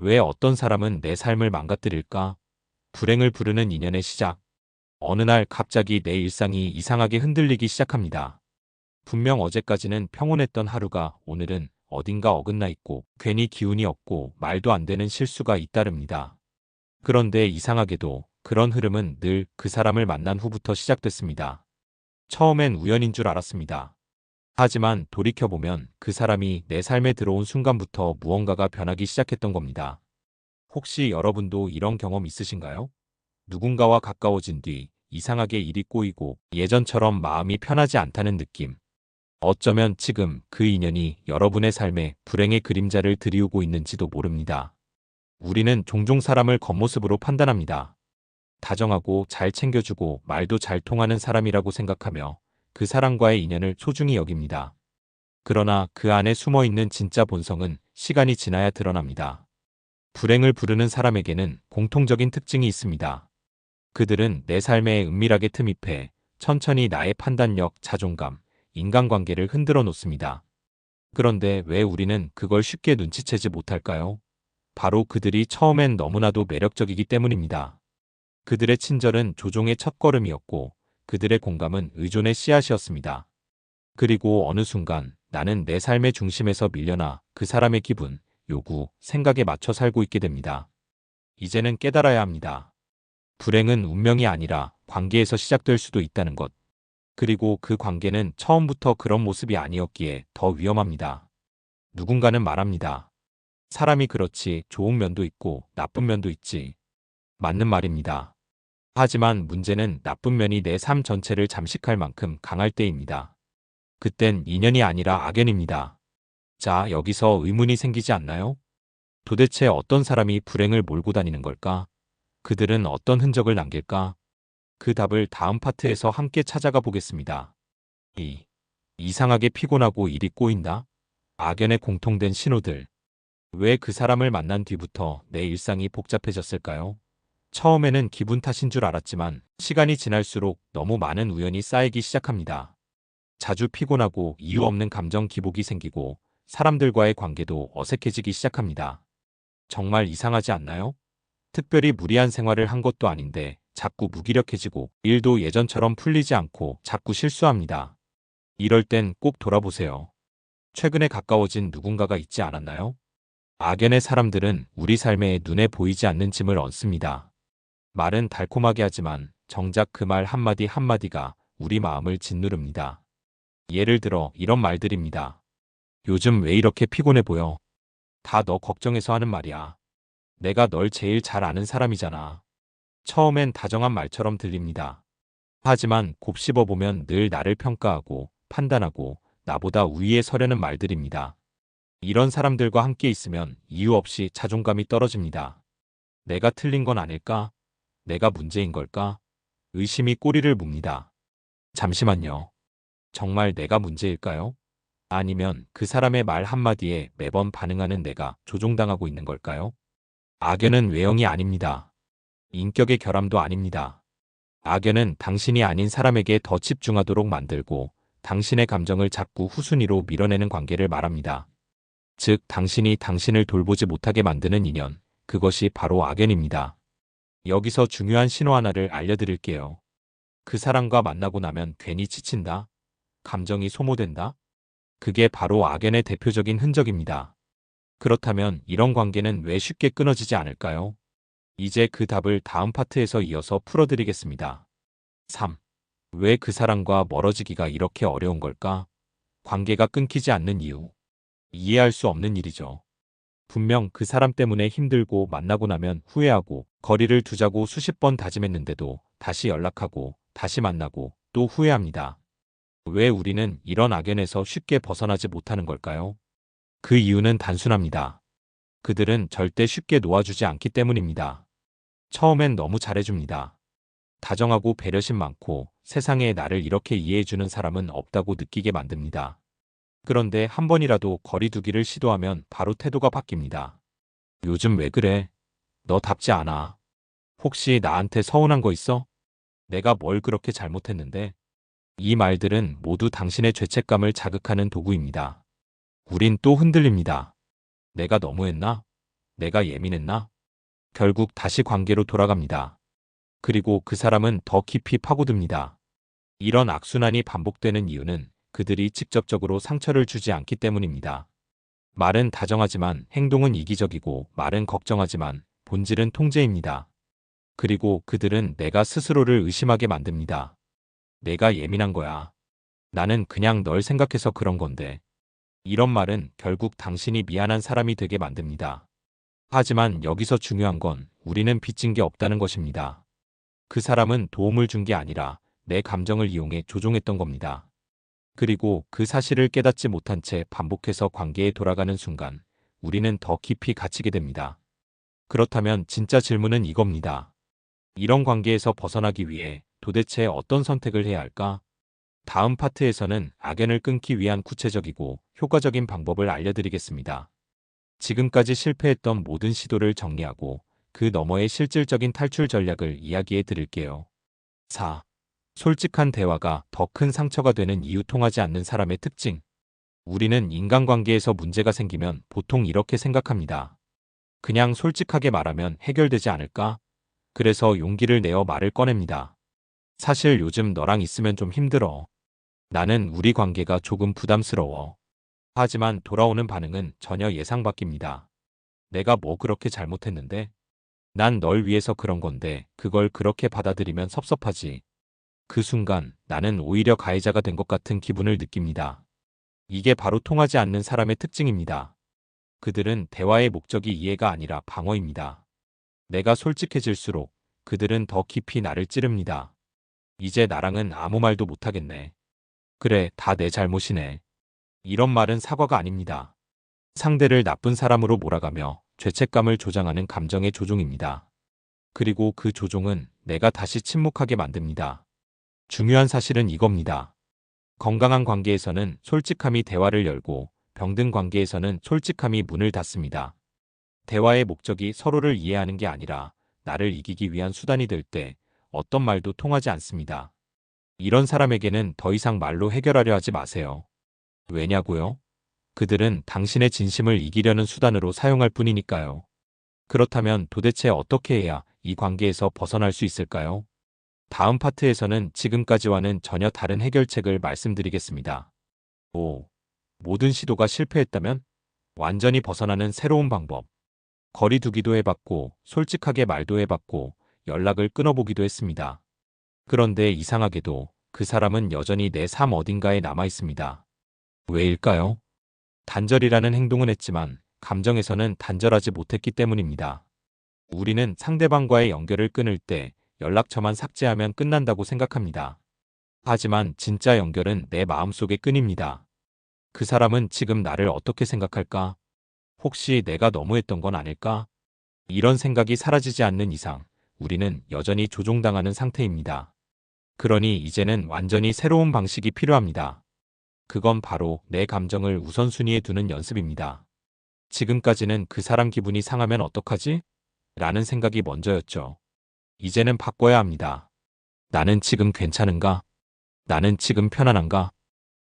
왜 어떤 사람은 내 삶을 망가뜨릴까? 불행을 부르는 인연의 시작. 어느 날 갑자기 내 일상이 이상하게 흔들리기 시작합니다. 분명 어제까지는 평온했던 하루가 오늘은 어딘가 어긋나 있고 괜히 기운이 없고 말도 안 되는 실수가 잇따릅니다. 그런데 이상하게도 그런 흐름은 늘 그 사람을 만난 후부터 시작됐습니다. 처음엔 우연인 줄 알았습니다. 하지만 돌이켜보면 그 사람이 내 삶에 들어온 순간부터 무언가가 변하기 시작했던 겁니다. 혹시 여러분도 이런 경험 있으신가요? 누군가와 가까워진 뒤 이상하게 일이 꼬이고 예전처럼 마음이 편하지 않다는 느낌. 어쩌면 지금 그 인연이 여러분의 삶에 불행의 그림자를 들이우고 있는지도 모릅니다. 우리는 종종 사람을 겉모습으로 판단합니다. 다정하고 잘 챙겨주고 말도 잘 통하는 사람이라고 생각하며 그 사람과의 인연을 소중히 여깁니다. 그러나 그 안에 숨어 있는 진짜 본성은 시간이 지나야 드러납니다. 불행을 부르는 사람에게는 공통적인 특징이 있습니다. 그들은 내 삶에 은밀하게 틈입해 천천히 나의 판단력, 자존감, 인간관계를 흔들어 놓습니다. 그런데 왜 우리는 그걸 쉽게 눈치채지 못할까요? 바로 그들이 처음엔 너무나도 매력적이기 때문입니다. 그들의 친절은 조종의 첫걸음이었고 그들의 공감은 의존의 씨앗이었습니다. 그리고 어느 순간 나는 내 삶의 중심에서 밀려나 그 사람의 기분, 요구, 생각에 맞춰 살고 있게 됩니다. 이제는 깨달아야 합니다. 불행은 운명이 아니라 관계에서 시작될 수도 있다는 것. 그리고 그 관계는 처음부터 그런 모습이 아니었기에 더 위험합니다. 누군가는 말합니다. 사람이 그렇지 좋은 면도 있고 나쁜 면도 있지. 맞는 말입니다. 하지만 문제는 나쁜 면이 내 삶 전체를 잠식할 만큼 강할 때입니다. 그땐 인연이 아니라 악연입니다. 자, 여기서 의문이 생기지 않나요? 도대체 어떤 사람이 불행을 몰고 다니는 걸까? 그들은 어떤 흔적을 남길까? 그 답을 다음 파트에서 함께 찾아가 보겠습니다. 2. 이상하게 피곤하고 일이 꼬인다? 악연의 공통된 신호들. 왜 그 사람을 만난 뒤부터 내 일상이 복잡해졌을까요? 처음에는 기분 탓인 줄 알았지만 시간이 지날수록 너무 많은 우연이 쌓이기 시작합니다. 자주 피곤하고 이유 없는 감정 기복이 생기고 사람들과의 관계도 어색해지기 시작합니다. 정말 이상하지 않나요? 특별히 무리한 생활을 한 것도 아닌데 자꾸 무기력해지고 일도 예전처럼 풀리지 않고 자꾸 실수합니다. 이럴 땐 꼭 돌아보세요. 최근에 가까워진 누군가가 있지 않았나요? 악연의 사람들은 우리 삶에 눈에 보이지 않는 짐을 얹습니다. 말은 달콤하게 하지만 정작 그 말 한마디 한마디가 우리 마음을 짓누릅니다. 예를 들어 이런 말들입니다. 요즘 왜 이렇게 피곤해 보여? 다 너 걱정해서 하는 말이야. 내가 널 제일 잘 아는 사람이잖아. 처음엔 다정한 말처럼 들립니다. 하지만 곱씹어 보면 늘 나를 평가하고 판단하고 나보다 우위에 서려는 말들입니다. 이런 사람들과 함께 있으면 이유 없이 자존감이 떨어집니다. 내가 틀린 건 아닐까? 내가 문제인 걸까? 의심이 꼬리를 묵니다. 잠시만요. 정말 내가 문제일까요? 아니면 그 사람의 말 한마디에 매번 반응하는 내가 조종당하고 있는 걸까요? 악연은 외형이 아닙니다. 인격의 결함도 아닙니다. 악연은 당신이 아닌 사람에게 더 집중하도록 만들고 당신의 감정을 자꾸 후순위로 밀어내는 관계를 말합니다. 즉, 당신이 당신을 돌보지 못하게 만드는 인연, 그것이 바로 악연입니다. 여기서 중요한 신호 하나를 알려드릴게요. 그 사람과 만나고 나면 괜히 지친다? 감정이 소모된다? 그게 바로 악연의 대표적인 흔적입니다. 그렇다면 이런 관계는 왜 쉽게 끊어지지 않을까요? 이제 그 답을 다음 파트에서 이어서 풀어드리겠습니다. 3. 왜 그 사람과 멀어지기가 이렇게 어려운 걸까? 관계가 끊기지 않는 이유. 이해할 수 없는 일이죠. 분명 그 사람 때문에 힘들고 만나고 나면 후회하고 거리를 두자고 수십 번 다짐했는데도 다시 연락하고 다시 만나고 또 후회합니다. 왜 우리는 이런 악연에서 쉽게 벗어나지 못하는 걸까요? 그 이유는 단순합니다. 그들은 절대 쉽게 놓아주지 않기 때문입니다. 처음엔 너무 잘해줍니다. 다정하고 배려심 많고 세상에 나를 이렇게 이해해주는 사람은 없다고 느끼게 만듭니다. 그런데 한 번이라도 거리두기를 시도하면 바로 태도가 바뀝니다. 요즘 왜 그래? 너 답지 않아. 혹시 나한테 서운한 거 있어? 내가 뭘 그렇게 잘못했는데? 이 말들은 모두 당신의 죄책감을 자극하는 도구입니다. 우린 또 흔들립니다. 내가 너무했나? 내가 예민했나? 결국 다시 관계로 돌아갑니다. 그리고 그 사람은 더 깊이 파고듭니다. 이런 악순환이 반복되는 이유는 그들이 직접적으로 상처를 주지 않기 때문입니다. 말은 다정하지만 행동은 이기적이고 말은 걱정하지만 본질은 통제입니다. 그리고 그들은 내가 스스로를 의심하게 만듭니다. 내가 예민한 거야. 나는 그냥 널 생각해서 그런 건데. 이런 말은 결국 당신이 미안한 사람이 되게 만듭니다. 하지만 여기서 중요한 건 우리는 빚진 게 없다는 것입니다. 그 사람은 도움을 준 게 아니라 내 감정을 이용해 조종했던 겁니다. 그리고 그 사실을 깨닫지 못한 채 반복해서 관계에 돌아가는 순간 우리는 더 깊이 갇히게 됩니다. 그렇다면 진짜 질문은 이겁니다. 이런 관계에서 벗어나기 위해 도대체 어떤 선택을 해야 할까? 다음 파트에서는 악연을 끊기 위한 구체적이고 효과적인 방법을 알려드리겠습니다. 지금까지 실패했던 모든 시도를 정리하고 그 너머의 실질적인 탈출 전략을 이야기해 드릴게요. 4. 솔직한 대화가 더 큰 상처가 되는 이유 통하지 않는 사람의 특징. 우리는 인간관계에서 문제가 생기면 보통 이렇게 생각합니다. 그냥 솔직하게 말하면 해결되지 않을까? 그래서 용기를 내어 말을 꺼냅니다. 사실 요즘 너랑 있으면 좀 힘들어. 나는 우리 관계가 조금 부담스러워. 하지만 돌아오는 반응은 전혀 예상 밖입니다. 내가 뭐 그렇게 잘못했는데? 난 널 위해서 그런 건데 그걸 그렇게 받아들이면 섭섭하지. 그 순간 나는 오히려 가해자가 된 것 같은 기분을 느낍니다. 이게 바로 통하지 않는 사람의 특징입니다. 그들은 대화의 목적이 이해가 아니라 방어입니다. 내가 솔직해질수록 그들은 더 깊이 나를 찌릅니다. 이제 나랑은 아무 말도 못하겠네. 그래, 다 내 잘못이네. 이런 말은 사과가 아닙니다. 상대를 나쁜 사람으로 몰아가며 죄책감을 조장하는 감정의 조종입니다. 그리고 그 조종은 내가 다시 침묵하게 만듭니다. 중요한 사실은 이겁니다. 건강한 관계에서는 솔직함이 대화를 열고 병든 관계에서는 솔직함이 문을 닫습니다. 대화의 목적이 서로를 이해하는 게 아니라 나를 이기기 위한 수단이 될 때 어떤 말도 통하지 않습니다. 이런 사람에게는 더 이상 말로 해결하려 하지 마세요. 왜냐고요? 그들은 당신의 진심을 이기려는 수단으로 사용할 뿐이니까요. 그렇다면 도대체 어떻게 해야 이 관계에서 벗어날 수 있을까요? 다음 파트에서는 지금까지와는 전혀 다른 해결책을 말씀드리겠습니다. 5. 모든 시도가 실패했다면 완전히 벗어나는 새로운 방법. 거리 두기도 해봤고 솔직하게 말도 해봤고 연락을 끊어보기도 했습니다. 그런데 이상하게도 그 사람은 여전히 내 삶 어딘가에 남아 있습니다. 왜일까요? 단절이라는 행동은 했지만 감정에서는 단절하지 못했기 때문입니다. 우리는 상대방과의 연결을 끊을 때 연락처만 삭제하면 끝난다고 생각합니다. 하지만 진짜 연결은 내 마음속에 끈입니다. 그 사람은 지금 나를 어떻게 생각할까? 혹시 내가 너무했던 건 아닐까? 이런 생각이 사라지지 않는 이상 우리는 여전히 조종당하는 상태입니다. 그러니 이제는 완전히 새로운 방식이 필요합니다. 그건 바로 내 감정을 우선순위에 두는 연습입니다. 지금까지는 그 사람 기분이 상하면 어떡하지? 라는 생각이 먼저였죠. 이제는 바꿔야 합니다. 나는 지금 괜찮은가? 나는 지금 편안한가?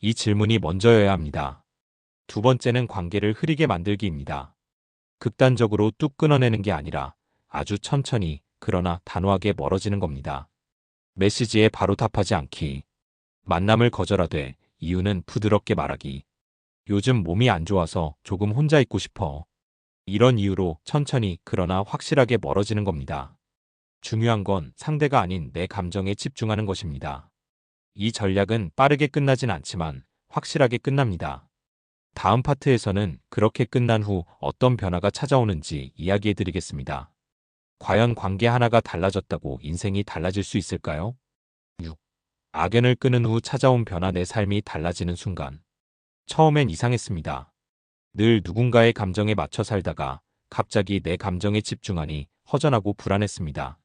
이 질문이 먼저여야 합니다. 두 번째는 관계를 흐리게 만들기입니다. 극단적으로 뚝 끊어내는 게 아니라 아주 천천히 그러나 단호하게 멀어지는 겁니다. 메시지에 바로 답하지 않기. 만남을 거절하되 이유는 부드럽게 말하기. 요즘 몸이 안 좋아서 조금 혼자 있고 싶어. 이런 이유로 천천히 그러나 확실하게 멀어지는 겁니다. 중요한 건 상대가 아닌 내 감정에 집중하는 것입니다. 이 전략은 빠르게 끝나진 않지만 확실하게 끝납니다. 다음 파트에서는 그렇게 끝난 후 어떤 변화가 찾아오는지 이야기해 드리겠습니다. 과연 관계 하나가 달라졌다고 인생이 달라질 수 있을까요? 6. 악연을 끊은 후 찾아온 변화 내 삶이 달라지는 순간. 처음엔 이상했습니다. 늘 누군가의 감정에 맞춰 살다가 갑자기 내 감정에 집중하니 허전하고 불안했습니다.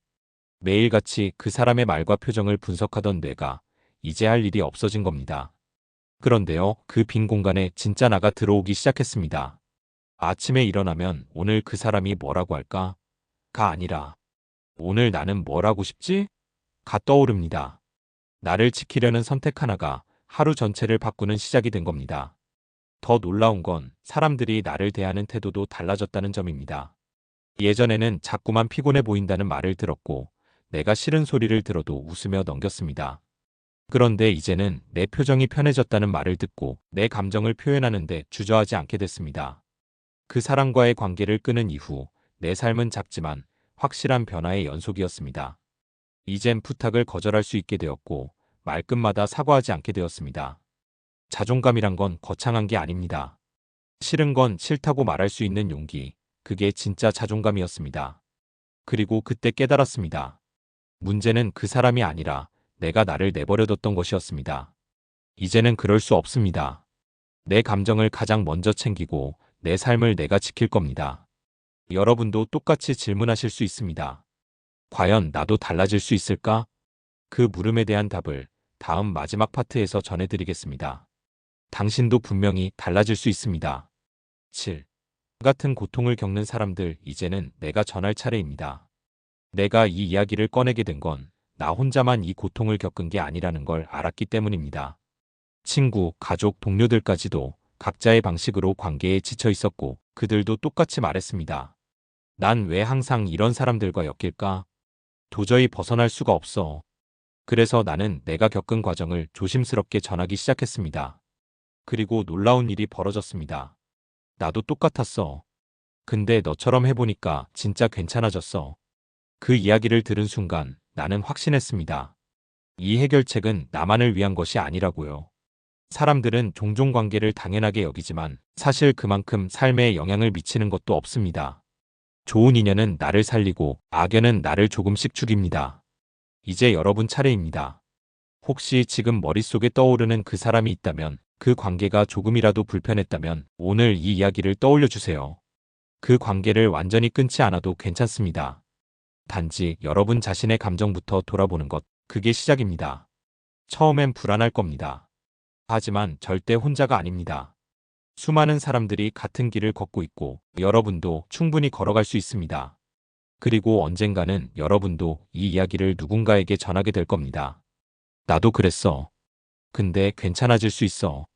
매일같이 그 사람의 말과 표정을 분석하던 뇌가 이제 할 일이 없어진 겁니다. 그런데요, 그 빈 공간에 진짜 나가 들어오기 시작했습니다. 아침에 일어나면 오늘 그 사람이 뭐라고 할까? 가 아니라 오늘 나는 뭘 하고 싶지? 가 떠오릅니다. 나를 지키려는 선택 하나가 하루 전체를 바꾸는 시작이 된 겁니다. 더 놀라운 건 사람들이 나를 대하는 태도도 달라졌다는 점입니다. 예전에는 자꾸만 피곤해 보인다는 말을 들었고 내가 싫은 소리를 들어도 웃으며 넘겼습니다. 그런데 이제는 내 표정이 편해졌다는 말을 듣고 내 감정을 표현하는데 주저하지 않게 됐습니다. 그 사람과의 관계를 끊은 이후 내 삶은 작지만 확실한 변화의 연속이었습니다. 이젠 부탁을 거절할 수 있게 되었고 말끝마다 사과하지 않게 되었습니다. 자존감이란 건 거창한 게 아닙니다. 싫은 건 싫다고 말할 수 있는 용기, 그게 진짜 자존감이었습니다. 그리고 그때 깨달았습니다. 문제는 그 사람이 아니라 내가 나를 내버려뒀던 것이었습니다. 이제는 그럴 수 없습니다. 내 감정을 가장 먼저 챙기고 내 삶을 내가 지킬 겁니다. 여러분도 똑같이 질문하실 수 있습니다. 과연 나도 달라질 수 있을까? 그 물음에 대한 답을 다음 마지막 파트에서 전해드리겠습니다. 당신도 분명히 달라질 수 있습니다. 7. 같은 고통을 겪는 사람들, 이제는 내가 전할 차례입니다. 내가 이 이야기를 꺼내게 된 건 나 혼자만 이 고통을 겪은 게 아니라는 걸 알았기 때문입니다. 친구, 가족, 동료들까지도 각자의 방식으로 관계에 지쳐 있었고 그들도 똑같이 말했습니다. 난 왜 항상 이런 사람들과 엮일까? 도저히 벗어날 수가 없어. 그래서 나는 내가 겪은 과정을 조심스럽게 전하기 시작했습니다. 그리고 놀라운 일이 벌어졌습니다. 나도 똑같았어. 근데 너처럼 해보니까 진짜 괜찮아졌어. 그 이야기를 들은 순간 나는 확신했습니다. 이 해결책은 나만을 위한 것이 아니라고요. 사람들은 종종 관계를 당연하게 여기지만 사실 그만큼 삶에 영향을 미치는 것도 없습니다. 좋은 인연은 나를 살리고 악연은 나를 조금씩 죽입니다. 이제 여러분 차례입니다. 혹시 지금 머릿속에 떠오르는 그 사람이 있다면 그 관계가 조금이라도 불편했다면 오늘 이 이야기를 떠올려 주세요. 그 관계를 완전히 끊지 않아도 괜찮습니다. 단지 여러분 자신의 감정부터 돌아보는 것, 그게 시작입니다. 처음엔 불안할 겁니다. 하지만 절대 혼자가 아닙니다. 수많은 사람들이 같은 길을 걷고 있고 여러분도 충분히 걸어갈 수 있습니다. 그리고 언젠가는 여러분도 이 이야기를 누군가에게 전하게 될 겁니다. 나도 그랬어. 근데 괜찮아질 수 있어.